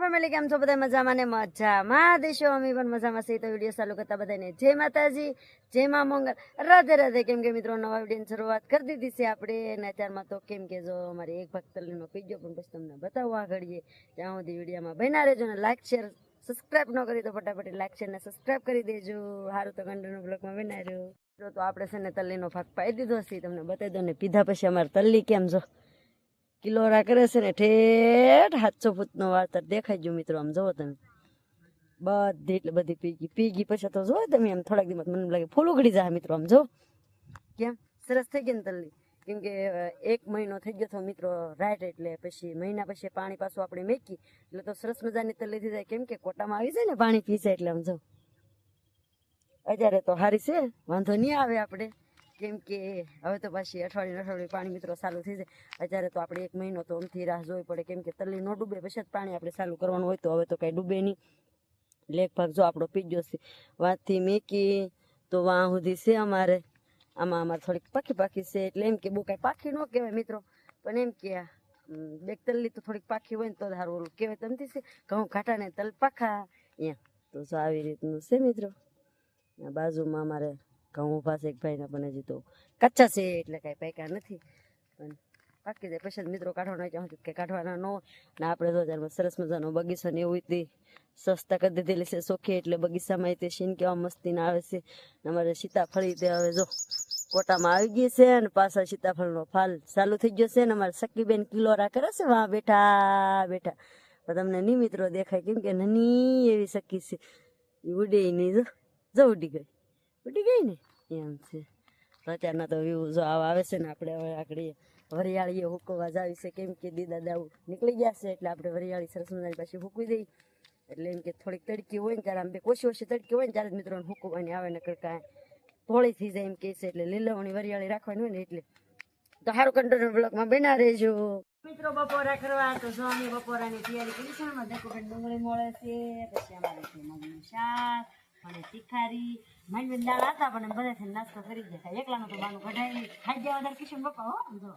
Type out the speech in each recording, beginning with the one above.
Family કેમ છો? બધા મજામાં ને મજામાં? દેશો, અમે પણ મજામાં છીએ. તો વીડિયો ચાલુ કરતા બધાને જય માતાજી, જય મા મંગલ. રાધે રાધે. કેમ કે મિત્રો, નવા વિડીયોની શરૂઆત કરી દીધી છે આપણે. અને અત્યારમાં તો કેમ કે જો અમારે એક ભક્તલીનો પીજો પણ પછી તમને બતાવવા ઘડીએ ત્યાં સુધી વિડીયોમાં બન્યા રહેજો ને લાઈક શેર સબસ્ક્રાઇબ ન કરી તો ફટાફટ લાઈક શેર ને સબસ્ક્રાઇબ કરી દેજો. સારું તો કંડનો બ્લોગમાં બન્યા રહ્યો તો આપણે છે ને તલ્લીનો ભાગ પાઈ દીધો છે. તમને બતાવી દો ને પીધા પછી અમારે તલ્લી કેમ જો? કિલોરા કરે છે ને ઠેઠ સાતસો ફૂટનો વાળતર દેખાઈ ગયો મિત્રો. આમ જોવો તમે. બધી એટલે બધી પી ગઈ પી ગઈ પછી તો જો તમે આમ થોડાક દિવસ મને લાગે ફૂલ ઉગડી જાય મિત્રો આમ જો કેમ? સરસ થઈ ગઈ ને તલ્લી કેમ કે એક મહિનો થઈ ગયો તો મિત્રો રાઈટ એટલે પછી મહિના પછી પાણી પાછું આપણે મેકી એટલે તો સરસ મજાની તલ્લી થઈ જાય. કેમ કે કોટામાં આવી જાય ને પાણી પી જાય એટલે આમ જો અત્યારે તો હારી છે. વાંધો નહીં આવે આપણે. કેમ કે હવે તો પાછી અઠવાડિયું અઠવાડિયું પાણી મિત્રો ચાલુ થઈ જાય. અત્યારે તો આપણે એક મહિનો તો અમથી રાહ જોવી પડે. કેમ કે તલ્લી ન ડૂબે, પછી જ પાણી આપણે ચાલુ કરવાનું હોય તો હવે તો કાંઈ ડૂબે નહીં. લેખ ભાગ જો આપણો પીજો છે. વાતથી મેકી તો વાં સુધી છે અમારે. આમાં અમારે થોડીક પાખી પાખી છે. એટલે એમ કે બહુ કાંઈ પાખી ન કહેવાય મિત્રો. પણ એમ કે બેક તલ્લી તો થોડીક પાખી હોય ને તો સારું ઓલું કહેવાય. તમથી છે? ઘઉં ઘાટા ને તલ પાખા. અહીંયા તો આવી રીતનું છે મિત્રો. બાજુમાં અમારે ઘઉં ઊભા છે, એક ભાઈને બને જીતો કચ્છા છે એટલે કાંઈ પાક્યા નથી. પણ પાકી જાય પછી મિત્રો કાઢવાના હોય ત્યાં કે કાઢવાના ન ને આપણે તો હજારમાં સરસ મજાનો બગીચો ને એવું હતી સસ્તા કરી દીધેલી છે, સોખી એટલે બગીચામાં તે શીન કેવા મસ્તીના આવે છે. અમારે સીતાફળી તે હવે જો કોટામાં આવી ગઈ છે અને પાછા સીતાફળનો ફાલ ચાલુ થઈ ગયો છે ને અમારે સખીબેન કિલોરા કરે છે વાં બેઠા બેઠા. તમને નહીં મિત્રો દેખાય કેમ કે નાની એવી સખી છે. ઉડે નહીં જો જો ઉડી ગઈ. ઉડી ગઈ ને? એમ છે. તો અત્યારના તો વ્યૂ જો આવા છે ને, આપણે હવે આગળ વરિયાળીએ હુકવવા જાવી છે. કેમ કે દીદા દાવ નીકળી ગયા છે, એટલે આપણે વરિયાળી સરસ મજાની પાછી હુકવી દઈ એટલે એમ કે થોડીક તડકી હોય ને ત્યારે આમ બે ઓછી ઓછી તડકી હોય ને ત્યારે જ મિત્રોને હુકવાની આવે ને કરતા ધોળી થઈ જાય એમ કે છે. એટલે લીલવણી વરિયાળી રાખવાની હોય ને એટલે. તો સારું કંટ્રોલ બ્લોકમાં બના રહેજો. મિત્રો, બપોરા કરવા તો અમે બપોરાની તૈયારી કરી છે ડુંગળી મળે છે, પછી અમારે શાક અને તીખારી માંડવી દાળ હતા પણ બધાથી નાસ્તો કરી ખાય એકલાનો તો બાનું કઢાઈ. ખાઈ ગયા વધારે કિશન બપા હો જો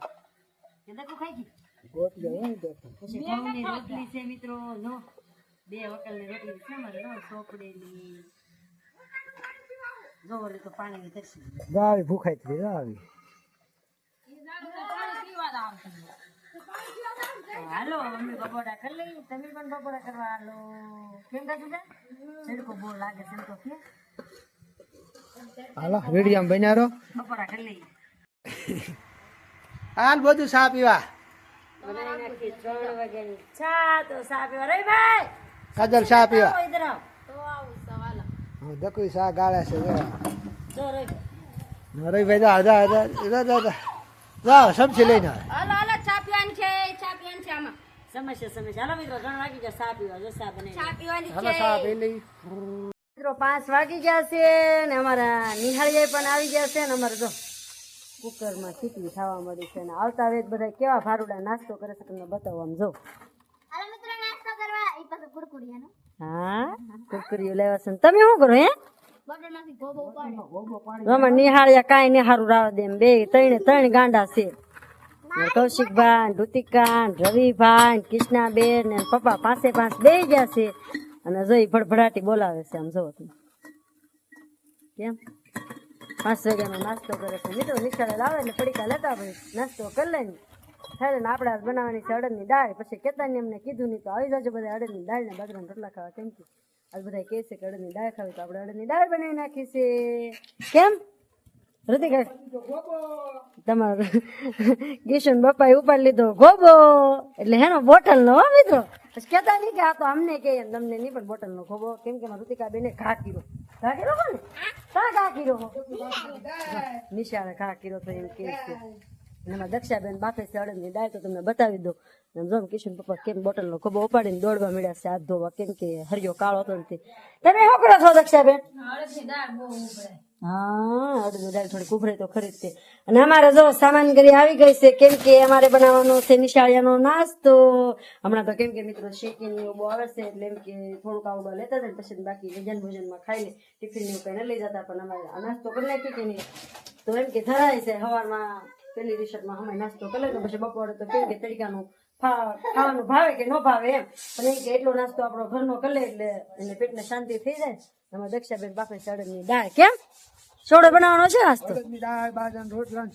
કે દેખો ખાઈ ગઈ પછી ઘઉંની રોટલી છે મિત્રો નો બે વકલની રોટલી છે અમારે લો ચોપડેલી. જો તો પાણી તરસી. ગાવી ભૂખાઈ થઈ હાલો અમે બપોરા કરી લઈએ. તમે પણ બપોરા કરવા હાલો. કેમ કાજુ છે છેડકો બહુ લાગે છે તો કે. હાલો વીડિયો બન્યા રહો. બપોરા કરી લઈએ. હાલ બધું સા પીવા. કાજલ સા પીવા. દકુઈ સા ગાળે છે જો. જો રહી નરઈ ભાઈ જા જા જા જા જા જા. જાઓ સબ્જી લઈને આવે હાલો હાલો ચા પીવાની છે ચા પીવાની છે આમાં સમસ્યા સમસ્યા ચાલો મિત્રો ત્રણ વાગી ગયા ચા પીવા. જો ચા બનાવી ચા પીવાની હાલો સા પી લઈ મિત્રો પાંચ વાગી ગયા છે ને અમારા નિહાળીએ પણ આવી ગયા છે ને અમારે જો કુકરમાં ખીચડી ખાવા મળી છે ને આવતા વેત બધા કેવા ફારુડા નાસ્તો કરે છે તમને બતાવવા આમ જો. હાલો મિત્રો નાસ્તો કરવા. એ પાછું કુરકુરિયાનો. હા કુરકુરીઓ લેવા છે ને. તમે શું કરો હે? નિહાળ્યા કાંઈ નિહારું રાવ દે એમ. બે ત્રણે ત્રણ ગાંડા છે. કૌશિકભાઈ ઋતિકા રવિભાઈ, કૃષ્ણાબેન ને પપ્પા પાસે પાસે બે ગયા છે. અને જોઈ ભડભડાટી બોલાવે છે આમ જોવો તમે. કેમ? પાંચ વાગ્યાનો નાસ્તો કરે છે. મિત્રો, નિશાળે લાવે એટલે પડીકા લેતા ભાઈ નાસ્તો કરી લે થાય ને આપણે બનાવવાની છે અડદની દાળ. પછી કેતા ને એમને કીધું નહીં તો આવી જજો બધા અડદની દાળ ને બાજરાના રોટલા ખાવા. કેમ કે આજ બધા કહે છે કે અડદની દાળ ખાવી તો આપણે અડદની દાળ બનાવી નાખી કેમ? ઋતિકા તમારો કિશન બાપા ઉપાડી લીધો ગોબો. એટલે હેનો બોટલ નો મિત્રો. કેતા નહીં કે આ તો અમને કે તમને નહીં, પણ બોટલ નો ખોબો કેમ કે ઋતિકા બેને ઘા કીરો ઘા કીરો કોને? કા ઘા કીરો નિશાળે ઘા કીરો તો એમ કે એમાં દક્ષાબેન બાફે છે અડદની દાળ તો તમને બતાવી દો જો કિશન પપ્પા કેમ બોટલનો ખોબો ઉપાડીને દોડવા મળ્યા છે, હાથ ધોવા. કેમ કે હરિયો કાળો હતો ને. તમે શું કરો છો દક્ષાબેન? હા, અડધું દાળ થોડી ઉભરે તો ખરી તે. અને અમારે જો સામાનગરી આવી ગઈ છે, કેમ કે અમારે બનાવવાનો છે નિશાળિયાનો નાસ્તો. હમણાં તો કેમ કે મિત્રો શેકી ને એવું બહુ આવે છે, એટલે એમ કે થોડુંક આવું બધું લેતા હતા પછી બાકી ભોજન ભોજનમાં ખાઈ લે ટિફિન એવું કઈ લઈ જતા, પણ અમારે નાસ્તો કરી નાખી કે નહીં. તો એમ કે ધરાય છે, સવારમાં પેલી રિસર્ટમાં અમે નાસ્તો કરી તો પછી બપોરે તો કેમ કે તડકાનું ખાવાનું ભાવે કે ન ભાવે એમ. પણ એ કે એટલો નાસ્તો આપણો ઘરનો કરે એટલે એને પેટને શાંતિ થઈ જાય. એમાં દક્ષાબેન બાપે ચડની દાળ, કેમ? સોડો બનાવવાનો છે દાળ બાજરાનો રોટલા ને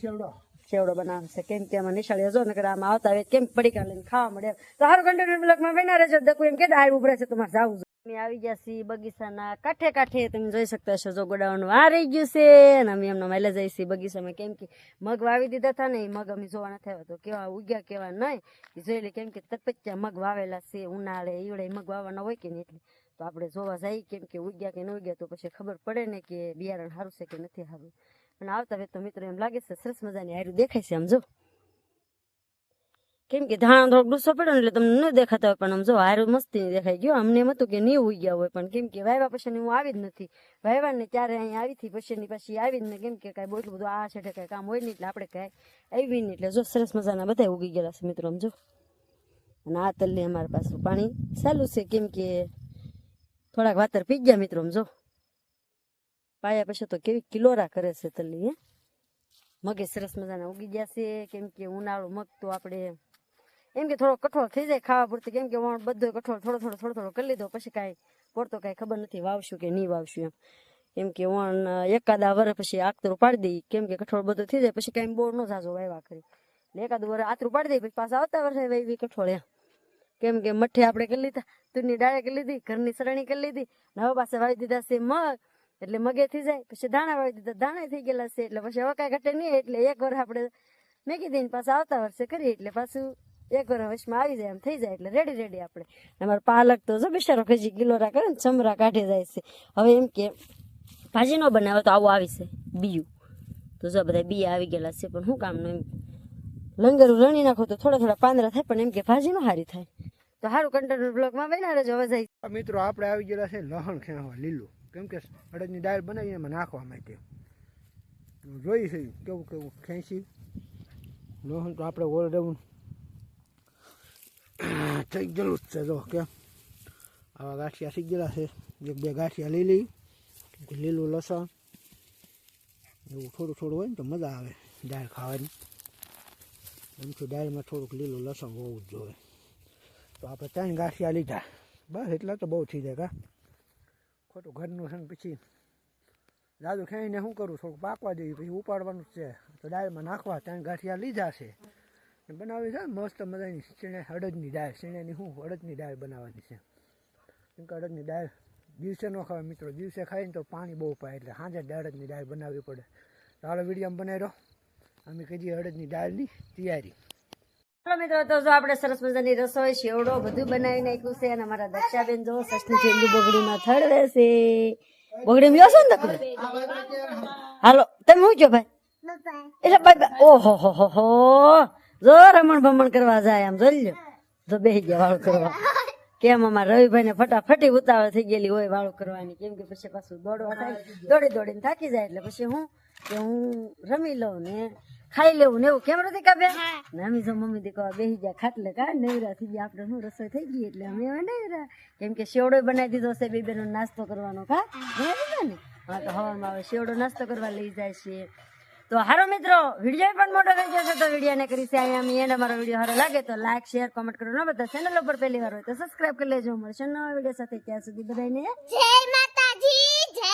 ચેવડો બનાવે છે. કેમ કે આમાં નિશાળી જો નકર આમાં આવતા હોય કેમ પડીકા લઈને ખાવા મળે તો હારું કન્ટિન્યુ બ્લોકમાં બના રહેજો. દકુ એમ કે દાળ ઉભરે છે તમારે જાવું અમે આવી ગયા છીએ બગીચાના કાંઠે કાંઠે. તમે જોઈ શકતા હશો જો ગોડાઉન વારી ગયું છે અને અમે એમનો મેલે જઈએ છીએ બગીચામાં. કેમ કે મગ વાવી દીધા હતા ને એ મગ અમે જોવા નથી આવ્યા. તો કેવા ઉગ્યા કેવા નહીં એ જોઈ લે કેમ કે તપચ્યા મગ વાવેલા છે ઉનાળે ઈવડે મગ વાવવાના હોય કે નહીં એટલે. તો આપણે જોવા જઈએ કેમ કે ઉગ્યા કે ન ઉગ્યા તો પછી ખબર પડે ને કે બિયારણ સારું છે કે નથી સારું. અને આવતા વેત તો મિત્રો એમ લાગે છે, સરસ મજાની હારું દેખાય છે આમ જો. કેમ કે ધાણા થોડોક ગુસ્સો પડ્યો ને એટલે તમને ન દેખાતા હોય, પણ આમ જો હારું મસ્તી દેખાઈ ગયો અમને એમ હતું કે નહીં ઉઈ ગયા હોય, પણ કેમ કે વાવ્યા પછી હું આવી જ નથી. વાવ્યા ને ત્યારે અહીંયા આવી હતી પછી પછી આવી જ ને કેમ કે કાંઈ બોટલું બધું આ છે કાંઈ કામ હોય નહીં એટલે આપણે કાંઈ આવી નહીં એટલે જો સરસ મજાના બધા ઉગી ગયેલા છે મિત્રો આમ જો. અને આ તલ્લી અમારી પાસે પાણી ચાલુ છે, કેમ કે થોડાક વાતર પી ગયા મિત્રો જો. પાયા પછી તો કેવી કિલોરા કરે છે તલ્લી હે. મગે સરસ મજાના ઉગી ગયા છે, કેમ કે ઉનાળો મગ આપણે એમ કે થોડો કઠોળ થઈ જાય ખાવા પૂરતી, કેમ કે વણ બધો કઠોળ થોડો થોડો થોડો થોડો કરી લીધો, પછી કાંઈ પડતો કાંઈ ખબર નથી વાવશું કે નહીં વાવશું એમ. કેમ કે વણ એકાદા વર પછી આખતરું પાડી દઈ, કેમ કે કઠોળ બધો થઈ જાય, પછી કાંઈ બોર ન જાજો વાવ્યા કરી. એટલે વર આતરું પાડી દઈ, પછી પાછા આવતા વર્ષે વાવી કઠોળ એમ. કેમ કે મઠ્ઠી આપણે કરી લીધા, તુરની ડાળે કરી લીધી, ઘરની સરણી કરી લીધી હવે પાસે વાવી દીધા છે મગ, એટલે મગે થઈ જાય, પછી દાણા વાવી દીધા, દાણા થઈ ગયેલા છે, એટલે પછી હવે કાંઈ ઘટે નહીં, એટલે એક વર્ષ આપણે મેગી દઈને પાછા આવતા વર્ષે કરીએ, એટલે પાછું એક વાર વર્ષમાં આવી જાય, એમ થઈ જાય, એટલે રેડી રેડી આપણે. અમારે પાલક તો જો બિચારો ખજી ગિલોરા કરે ને, ચમરા કાઢી જાય છે. હવે એમ કે ભાજી ન બનાવે તો આવું આવી છે, બીયું. તો જો બધા બી આવી ગયેલા છે, પણ શું કામનું એમ? લંગર રણી નાખો તો થોડા થોડા પાંદડા થાય, પણ એમ કે ભાજી ન હારી થાય. તો સારું કન્ટેનર બ્લોકમાં બના રહેજો, હવે જાય. મિત્રો આપણે આવી ગયેલા છે લહણ ખેવા લીલું. કેમ કે અડદની દાળ બનાવી એમાં નાખવા માટે. જોઈ છે, કેવું કેવું, ખેંચી. લહણ તો આપણે ઓલરેડી થઈ ગયેલું જ છે, જો, કેમ? આવા ગાંઠિયા થઈ ગયેલા છે. એક, બે ગાંઠિયા લીલી લીલું લસણ. એવું થોડું થોડું હોય ને તો મજા આવે દાળ ખાવાની. એમ તો દાળમાં થોડુંક લીલું લસણ હોવું જ જોઈએ. તો આપણે ત્રણ ગાંઠિયા લીધા. બસ એટલા તો બહુ થઈ જાય કા. ખોટું ઘરનું છે પછી દાદુ ખાઈને શું કરું? થોડુંક પાકવા દેવી પછી ઉપાડવાનું છે. તો દાળમાં નાખવા, ત્રણ ગાંઠિયા લીધા છે. બનાવી છે મસ્ત મજાની શીણે અડદની દાળ. શીણેની શું? અડદની દાળ બનાવવાની છે. કેમ કે અડદની દાળ દિવસે ન ખાવા મિત્રો. દિવસે ખાઈને તો પાણી બહુ પાય. એટલે સાંજે અડદની દાળ બનાવવી પડે. તો હાલો વીડિયો બનાવી અમે કહીએ અડદની દાળની તૈયારી. ચાલો મિત્રો, તો જો આપણે સરસ મજાની રસોઈ, શેવડો બધું બનાવી નાખ્યું છે અને અમારા દક્ષાબેન જો સસની થેલી બોગડીમાં થડવે છે. બોગડી લ્યો છો ને દકુ હાલો, તમે શું જો ભાઈ? એટલે ભાઈ ઓહો, હો હો હો. જો રમણ ભમણ કરવા જાય આમ, જોઈ લો જો બેસી ગયા વાળું કરવા. કેમ અમારા રવિભાઈ ને ફટાફટી ઉતાવળ થઈ ગયેલી હોય વાળું કરવાની, કેમ કે પછી પાછું દોડવા થાય. દોડી દોડીને થાકી જાય એટલે પછી હું કે હું રમી લઉં ને. ખાઈ લેવું ને એવું કેમ નથી કાબે ને અમે જો મમ્મી દીકો બેહી ગયા ખાટલે કા નવરા થઈ ગયા. આપણે હું રસોઈ થઈ ગઈ એટલે અમે હવે નવરા. કેમ કે શેવડો બનાવી દીધો છે બે બેનો નાસ્તો કરવાનો કા? ને. હા તો હવામાં હવે શેવડો નાસ્તો કરવા લઈ જાય છે. તો હારો મિત્રો વીડિયો પણ મોટો થઈ જશે તો વિડીયોને કરી છે અહીંયા અમે. એને અમારો વીડિયો સારો લાગે તો લાઈક શેર કોમેન્ટ કરો. ન બધા ચેનલ ઉપર પહેલી વાર હોય તો સબસ્ક્રાઇબ કરી લેજો. મળશે નવા વીડિયો સાથે ત્યાં સુધી બધાને જય માતાજી જય